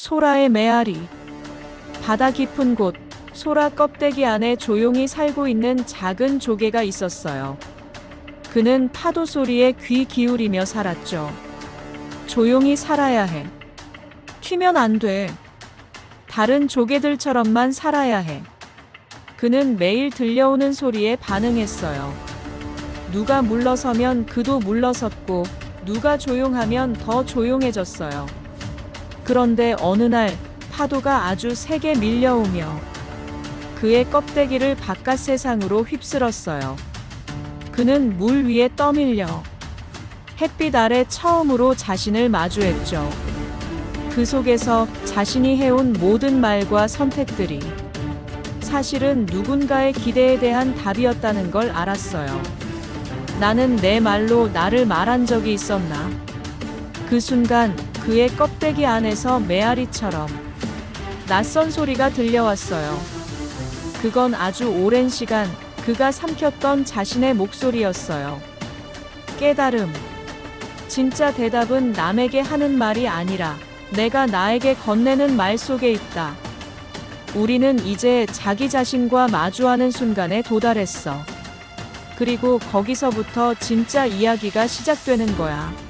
소라의 메아리. 바다 깊은 곳, 소라 껍데기 안에 조용히 살고 있는 작은 조개가 있었어요. 그는 파도 소리에 귀 기울이며 살았죠. 조용히 살아야 해. 튀면 안 돼. 다른 조개들처럼만 살아야 해. 그는 매일 들려오는 소리에 반응했어요. 누가 물러서면 그도 물러섰고, 누가 조용하면 더 조용해졌어요. 그런데 어느 날 파도가 아주 세게 밀려오며 그의 껍데기를 바깥 세상으로 휩쓸었어요. 그는 물 위에 떠밀려 햇빛 아래 처음으로 자신을 마주했죠. 그 속에서 자신이 해온 모든 말과 선택들이 사실은 누군가의 기대에 대한 답이었다는 걸 알았어요. 나는 내 말로 나를 말한 적이 있었나? 그 순간 그의 껍데기 안에서 메아리처럼 낯선 소리가 들려왔어요. 그건 아주 오랜 시간 그가 삼켰던 자신의 목소리였어요. 깨달음. 진짜 대답은 남에게 하는 말이 아니라 내가 나에게 건네는 말 속에 있다. 우리는 이제 자기 자신과 마주하는 순간에 도달했어. 그리고 거기서부터 진짜 이야기가 시작되는 거야.